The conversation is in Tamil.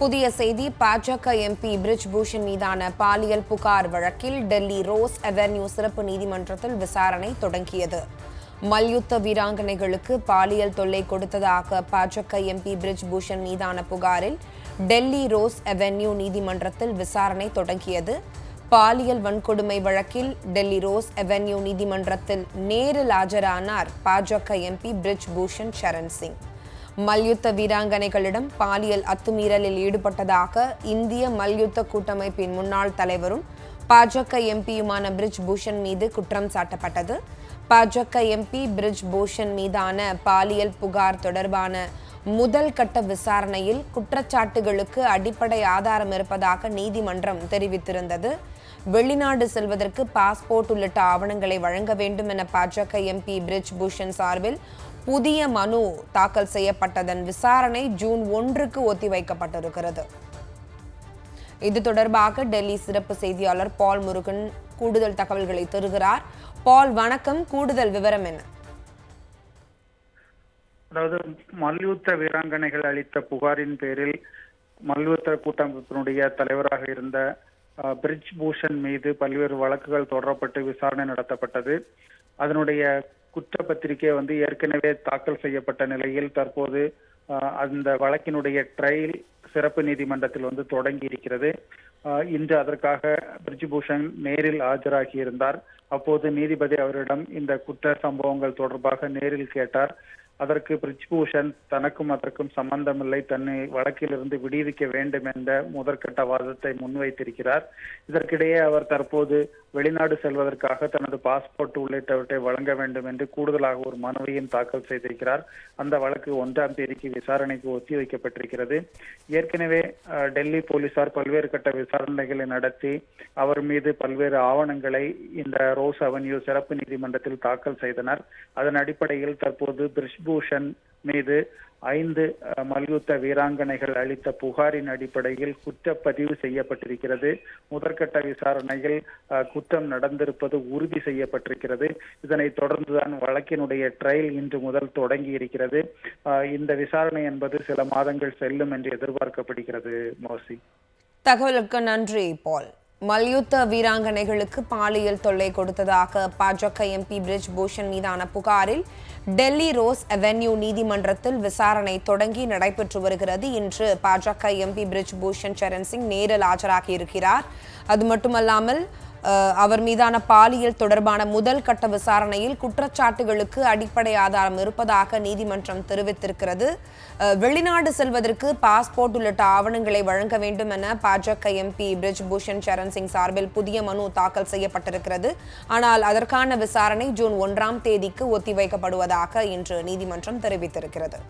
புதிய செய்தி. பாஜக எம்பி பிரிஜ் பூஷன் மீதான பாலியல் புகார் வழக்கில் டெல்லி ரோஸ் அவென்யூ சிறப்பு நீதிமன்றத்தில் விசாரணை தொடங்கியது. மல்யுத்த வீராங்கனைகளுக்கு பாலியல் தொல்லை கொடுத்ததாக பாஜக எம்பி பிரிஜ் பூஷன் மீதான புகாரில் டெல்லி ரோஸ் அவென்யூ நீதிமன்றத்தில் விசாரணை தொடங்கியது. பாலியல் வன்கொடுமை வழக்கில் டெல்லி ரோஸ் அவென்யூ நீதிமன்றத்தில் நேரில் ஆஜரானார் பாஜக எம்பி பிரிஜ் பூஷன் சரண் சிங் மல்யுத்த வீராங்கனைகளிடம் பாலியல் அத்துமீறலில் ஈடுபட்டதாக இந்திய மல்யுத்த கூட்டமைப்பின் முன்னாள் தலைவரும் பாஜக எம்பியுமான பிரிஜ் பூஷன் மீது குற்றம் சாட்டப்பட்டது. பாஜக எம்பி பிரிஜ் பூஷன் மீதான பாலியல் புகார் தொடர்பான முதல் கட்ட விசாரணையில் குற்றச்சாட்டுகளுக்கு அடிப்படை ஆதாரம் இருப்பதாக நீதிமன்றம் தெரிவித்திருந்தது. வெளிநாடு செல்வதற்கு பாஸ்போர்ட் உள்ளிட்ட ஆவணங்களை வழங்க வேண்டும் என பாஜக எம்பி பிரிஜ் பூஷன் சார்பில் புதிய மனு தாக்கல் செய்யப்பட்டதன் விசாரணை ஜூன் ஒன்றுக்கு ஒத்திவைக்கப்பட்டிருக்கிறது. இது தொடர்பாக டெல்லி சிறப்பு செய்தியாளர் பால் முருகன் கூடுதல் தகவல்களை தருகிறார். பால் வணக்கம். கூடுதல் விவரம் என்ன? அதாவது மல்யுத்த வீராங்கனைகள் அளித்த புகாரின் பேரில் மல்யுத்த கூட்டமைப்பினுடைய தலைவராக இருந்த அஹ், பிரிஜ் பூஷன் மீது பல்வேறு வழக்குகள் தொடரப்பட்டு விசாரணை நடத்தப்பட்டது. அதனுடைய குற்றப்பத்திரிகை வந்து ஏற்கனவே தாக்கல் செய்யப்பட்ட நிலையில் தற்போது அந்த வழக்கினுடைய ட்ரையல் சிறப்பு நீதிமன்றத்தில் வந்து தொடங்கி இருக்கிறது. இன்று அதற்காக பிரிஜ்பூஷன் நேரில் ஆஜராகி இருந்தார். அப்போது நீதிபதி அவரிடம் இந்த குற்ற சம்பவங்கள் தொடர்பாக நேரில் கேட்டார். அதற்கு பிரிஜ்பூஷன் தனக்கும் அதற்கும் சம்பந்தமில்லை. தன்னை வழக்கிலிருந்து விடுவிக்க வேண்டும் என்ற முதற்கட்ட வாதத்தை முன்வைத்திருக்கிறார். இதற்கிடையே அவர் தற்போது வெளிநாடு செல்வதற்காக தனது பாஸ்போர்ட் உள்ளிட்டவற்றை வழங்க வேண்டும் என்று கூடுதலாக ஒரு மனுவையும் தாக்கல் செய்திருக்கிறார். அந்த வழக்கு ஒன்றாம் தேதிக்கு விசாரணைக்கு ஒத்திவைக்கப்பட்டிருக்கிறது ஏற்கனவே டெல்லி போலீசார் பல்வேறு கட்ட விசாரணைகளை நடத்தி அவர் மீது பல்வேறு ஆவணங்களை இந்த ரோஸ் அவென்யூ சிறப்பு நீதிமன்றத்தில் தாக்கல் செய்தனர். அதன் அடிப்படையில் தற்போது குல்பூஷன் மீது ஐந்து மல்யுத்த வீராங்கனைகள் அளித்த புகாரின் அடிப்படையில் குற்றப்பதிவு செய்யப்பட்டிருக்கிறது. முதற்கட்ட விசாரணையில் குற்றம் நடந்திருப்பது உறுதி செய்யப்பட்டிருக்கிறது. இதனைத் தொடர்ந்துதான் வழக்கினுடைய ட்ரையல் இன்று முதல் தொடங்கி இருக்கிறது இந்த விசாரணை என்பது சில மாதங்கள் செல்லும் என்று எதிர்பார்க்கப்படுகிறது மோசி. தகவலுக்கு நன்றி பால். மல்யுத்த வீராங்கனைகளுக்கு பாலியல் தொல்லை கொடுத்ததாக பாஜக எம்பி பிரிஜ் பூஷன் மீதான புகாரில் டெல்லி ரோஸ் அவென்யூ நீதிமன்றத்தில் விசாரணை தொடங்கி நடைபெற்று வருகிறது. இன்று பாஜக எம்பி பிரிஜ் பூஷன் சரண் சிங் நேரில் ஆஜராகி இருக்கிறார். அது மட்டுமல்லாமல் அவர் மீதான பாலியல் தொடர்பான முதல் கட்ட விசாரணையில் குற்றச்சாட்டுகளுக்கு அடிப்படை ஆதாரம் இருப்பதாக நீதிமன்றம் தெரிவித்திருக்கிறது. வெளிநாடு செல்வதற்கு பாஸ்போர்ட் உள்ளிட்ட ஆவணங்களை வழங்க வேண்டும் என பாஜக எம்பி பிரிஜ் பூஷன் சரண் சிங் சார்பில் புதிய மனு தாக்கல் செய்யப்பட்டிருக்கிறது. ஆனால் அதற்கான விசாரணை ஜூன் ஒன்றாம் தேதிக்கு ஒத்திவைக்கப்படுவதாக இன்று நீதிமன்றம் தெரிவித்திருக்கிறது.